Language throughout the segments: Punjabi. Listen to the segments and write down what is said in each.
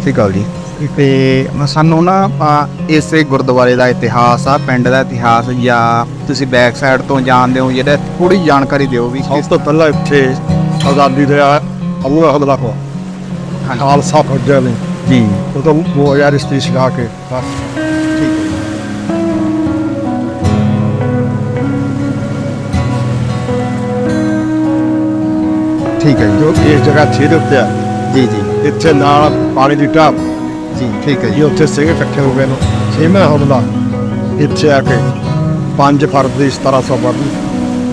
ਸ਼੍ਰੀ ਅਕਾਲ ਜੀ। ਤੇ ਸਾਨੂੰ ਨਾ ਆਪਾਂ ਇਸੇ ਗੁਰਦੁਆਰੇ ਦਾ ਇਤਿਹਾਸ ਆ ਪਿੰਡ ਦਾ ਇਤਿਹਾਸ ਜਾਂ ਤੁਸੀਂ ਬੈਕ ਸਾਈਡ ਤੋਂ ਜਾਣਦੇ ਹੋ ਜਿਹੜਾ ਥੋੜੀ ਜਾਣਕਾਰੀ ਦਿਓ ਵੀ ਸਭ ਤੋਂ ਪਹਿਲਾਂ ਇੱਥੇ ਆਜ਼ਾਦੀ ਦੇ ਅਬੂ ਹਮਲਾ ਕੋ ਖਾਲਸਾ ਫੌਜਾਂ ਨੇ ਜੀ। ਉਦੋਂ 2000 ਇਸਤਰੀ ਛਡਾ ਕੇ। ਬਸ। ਠੀਕ ਹੈ ਜੀ। ਜੋ ਇਸ ਜਗ੍ਹਾ ਛੇ ਦੇ ਉੱਤੇ ਆ। ਜੀ ਜੀ। ਇੱਥੇ ਨਾਲ ਪਾਣੀ ਦੀ ਢਾਬ। ਜੀ ਠੀਕ ਹੈ ਜੀ। ਉੱਥੇ ਸਿੰਘ ਇਕੱਠੇ ਹੋ ਗਏ ਨੇ ਛੇਵਾਂ ਹਮਲਾ ਇੱਥੇ ਆ ਕੇ 5 ਫਰਵਰੀ 1752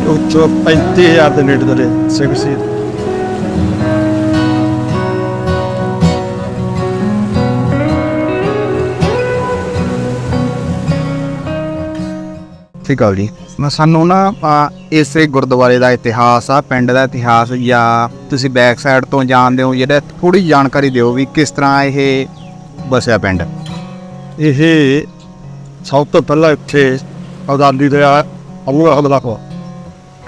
ਉੱਚੋਂ 35000 ਦੇ ਨੇੜੇ ਦੇ ਸਿੰਘ ਸੀ। ਸ਼੍ਰੀ ਅਕਾਲ ਜੀ। ਸਾਨੂੰ ਨਾ ਇਸੇ ਗੁਰਦੁਆਰੇ ਦਾ ਇਤਿਹਾਸ ਆ ਪਿੰਡ ਦਾ ਇਤਿਹਾਸ ਜਾਂ ਤੁਸੀਂ ਬੈਕ ਸਾਈਡ ਤੋਂ ਜਾਣਦੇ ਹੋ ਜਿਹੜਾ ਥੋੜੀ ਜਾਣਕਾਰੀ ਦਿਓ ਵੀ ਕਿਸ ਤਰ੍ਹਾਂ ਇਹ ਬਸਿਆ ਪਿੰਡ। ਇਹ ਸਭ ਤੋਂ ਪਹਿਲਾਂ ਇੱਥੇ ਆਜ਼ਾਦੀ ਦੇ ਅਬੂ ਹਮਲਾ ਕੋ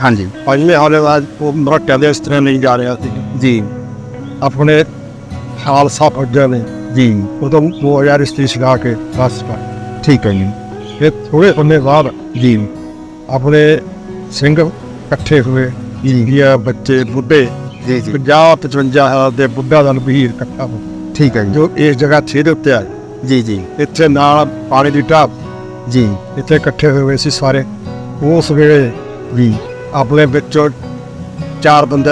ਹਾਂਜੀ। ਪੰਜਵੇਂ ਹਮਲੇ ਬਾਅਦ ਉਹ ਮਰਾਠਿਆਂ ਦੇ ਇਸ ਤਰ੍ਹਾਂ ਨਹੀਂ ਜਾ ਰਿਹਾ ਸੀ। ਜੀ। ਆਪਣੇ ਖਾਲਸਾ ਫੌਜਾਂ ਨੇ ਜੀ। ਉਦੋਂ 2000 ਇਸਤਰੀ ਛਡਾ ਕੇ ਬਸ ਠੀਕ ਹੈ ਜੀ। ਫਿਰ ਥੋੜੇ ਸਮੇਂ ਬਾਅਦ ਜੀ। ਆਪਣੇ ਸਿੰਘ ਇਕੱਠੇ ਹੋਏ ਇਹ ਬੱਚੇ ਬੁੱਢੇ ਜੀ ਜੀ। 50 55 ਹਜ਼ਾਰ ਦੇ ਬੁੱਢਾ ਦਾ ਵੀਰ ਇਕੱਠਾ ਹੋ। ਠੀਕ ਹੈ ਜੀ। ਜੋ ਇਸ ਜਗ੍ਹਾ ਛੇ ਦੇ ਉੱਤੇ ਆ। ਜੀ ਜੀ। ਇੱਥੇ ਨਾਲ ਪਾਣੀ ਦੀ ਢਾਬ। ਜੀ। ਇੱਥੇ ਇਕੱਠੇ ਹੋਏ ਹੋਏ ਸੀ ਸਾਰੇ। ਉਸ ਵੇਲੇ ਜੀ। ਆਪਣੇ ਵਿੱਚੋਂ ਚਾਰ ਬੰਦੇ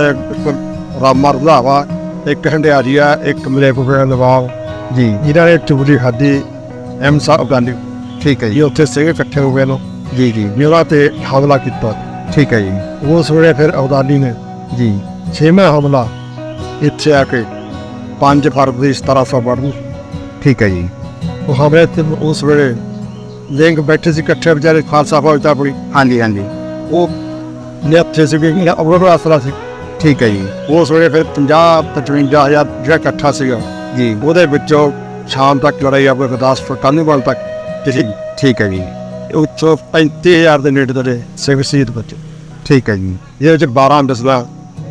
ਰਾਮਾ ਰੰਧਾਵਾ ਇੱਕ ਹੰਡਿਆਰੀਆ ਇੱਕ ਮਲੇਕੁਪੇ ਨਵਾਬ ਜੀ। ਇਹਨਾਂ ਨੇ ਚੁਗਲੀ ਖਾਦੀ ਐਮ ਸਾਹਿਬ ਗਾਂਧੀ। ਠੀਕ ਹੈ ਜੀ। ਉੱਥੇ ਸਿੰਘ ਇਕੱਠੇ ਹੋ ਗਏ ਨੇ। ਜੀ ਜੀ। ਉਹਨਾਂ ਤੇ ਹਮਲਾ ਕੀਤਾ। ਠੀਕ ਹੈ ਜੀ। ਉਸ ਵੇਲੇ ਫਿਰ ਅਬਦਾਲੀ ਨੇ ਜੀ। ਛੇਵਾਂ ਹਮਲਾ ਇੱਥੇ ਆ ਕੇ 5 ਫਰਵਰੀ 1752 ਠੀਕ ਹੈ ਜੀ। ਉਹ ਹਮਲੇ ਤੇ ਉਸ ਵੇਲੇ ਲਿੰਗ ਬੈਠੇ ਸੀ ਇਕੱਠੇ ਵਿਚਾਰੇ ਖਾਲਸਾ ਫੌਜ ਦਾ ਆਪਣੀ ਹਾਂਜੀ ਹਾਂਜੀ। ਉਹ ਨਿਹੱਥੇ ਸੀ ਕਿ ਦਾ ਆਸਰਾ ਸੀ। ਠੀਕ ਹੈ ਜੀ। ਉਸ ਵੇਲੇ ਫਿਰ 50 55 ਹਜ਼ਾਰ ਜਿਹੜਾ ਇਕੱਠਾ ਸੀਗਾ। ਜੀ। ਉਹਦੇ ਵਿੱਚੋਂ ਸ਼ਾਮ ਤੱਕ ਲੜਾਈ ਆਪੇ ਗੁਰਦਾਸਪੁਰ ਕਾਨੂੰਵਾਲ ਤੱਕ। ਠੀਕ ਹੈ ਜੀ। ਉੱਚੋਂ 35000 ਦੇ ਨੇੜੇ ਦੇ ਸਿੰਘ ਸ਼ਹੀਦ ਬੱਚੇ। ਠੀਕ ਹੈ ਜੀ। ਇਹਦੇ ਵਿੱਚ 12 ਦਸਲਾ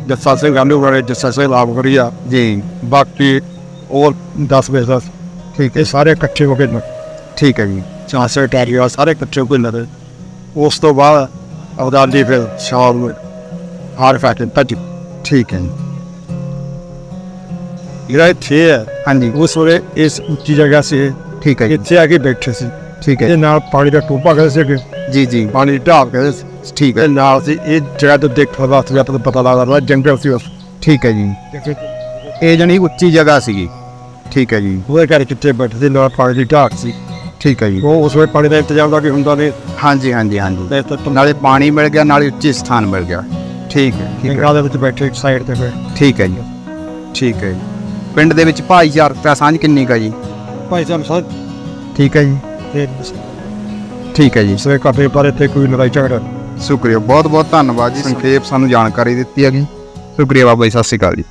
ਜੱਸਾ ਸਿੰਘ ਗਾਂਧੂ ਵਾਲੇ ਜੱਸਾ ਸਿੰਘ ਲਾਭਗੜੀਆ ਜੀ। ਬਾਕੀ ਹੋਰ 10 ਬੇਸਾ ਠੀਕ ਇਹ ਸਾਰੇ ਇਕੱਠੇ ਹੋ ਕੇ ਠੀਕ ਹੈ ਜੀ। ਚਾਂਸਰ ਟੈਰੀਆ ਸਾਰੇ ਇਕੱਠੇ ਹੋ ਕੇ ਲੜੇ ਉਸ ਤੋਂ ਬਾਅਦ ਅਬਦਾਲੀ ਫਿਰ ਸ਼ਾਮ ਨੂੰ ਹਾਰ ਫੈਕਟਰ ਤੱਕ ਠੀਕ ਹੈ ਜੀ। ਜਿਹੜਾ ਇੱਥੇ ਹੈ ਹਾਂਜੀ। ਉਸ ਵੇਲੇ ਇਸ ਉੱਚੀ ਜਗ੍ਹਾ ਸੀ। ਇਹ। ਠੀਕ ਹੈ ਜੀ। ਇੱਥੇ ਆ ਕੇ ਬੈਠੇ ਸੀ। ਠੀਕ ਇਹਦੇ ਹੈ ਨਾਲ ਪਾਣੀ ਦਾ ਟੋਪਾ ਕਹਿੰਦੇ ਸੀ ਅੱਗੇ। ਜੀ ਜੀ। ਪਾਣੀ ਦੀ ਢਾਬ ਕਹਿੰਦੇ ਸੀ। ਠੀਕ ਹੈ। ਤੇ ਨਾਲ ਸੀ ਇਹ ਜਗ੍ਹਾ ਤੋਂ ਦੇਖਣ ਵਾਸਤੇ ਵੀ ਆਪਾਂ ਨੂੰ ਪਤਾ ਲੱਗਦਾ ਰਿਹਾ ਜੰਗਲ ਸੀ ਉਸ। ਠੀਕ ਹੈ ਜੀ। ਇਹ ਜਣੀ ਉੱਚੀ ਜਗ੍ਹਾ ਸੀਗੀ। ਠੀਕ ਹੈ ਜੀ। ਉਹਦੇ ਘਰ ਕਿੱਥੇ ਬੈਠੇ ਸੀ ਨਾਲ ਪਾਣੀ ਦੀ ਢਾਕ ਸੀ। ਠੀਕ ਹੈ ਜੀ। ਉਹ ਉਸ ਵੇਲੇ ਪਾਣੀ ਦਾ ਇੰਤਜ਼ਾਮ ਦਾ ਕੀ ਹੁੰਦਾ ਨਹੀਂ ਹਾਂਜੀ ਹਾਂਜੀ ਹਾਂਜੀ। ਨਾਲੇ ਪਾਣੀ ਮਿਲ ਗਿਆ ਨਾਲੇ ਉੱਚੀ ਸਥਾਨ ਮਿਲ ਗਿਆ। ਠੀਕ ਹੈ ਠੀਕ ਹੈ। ਦੇ ਵਿੱਚ ਬੈਠੇ ਸਾਈਡ ਤੇ ਫਿਰ। ਠੀਕ ਹੈ ਜੀ। ਠੀਕ ਹੈ ਜੀ। ਪਿੰਡ ਦੇ ਵਿੱਚ ਭਾਈਚਾਰਕ ਸਾਂਝ ਕਿੰਨੀ ਕਾ ਜੀ? ਭਾਈ ਸਾਹਿਬ ਸਾਹਿਬ ਠੀਕ ਹੈ ਜੀ। ਠੀਕ ਹੈ ਜੀ। ਸਵੇ ਕਾਫੇ ਪਰ ਇੱਥੇ ਕੋਈ ਲੜਾਈ ਝਗੜਾ ਸ਼ੁਕਰੀਆ ਬਹੁਤ ਬਹੁਤ ਧੰਨਵਾਦ ਜੀ। ਸੰਖੇਪ ਸਾਨੂੰ ਜਾਣਕਾਰੀ ਦਿੱਤੀ ਹੈਗੀ। ਸ਼ੁਕਰੀਆ ਬਾਬਾ ਜੀ ਸਤਿ ਸ਼੍ਰੀ ਅਕਾਲ ਜੀ।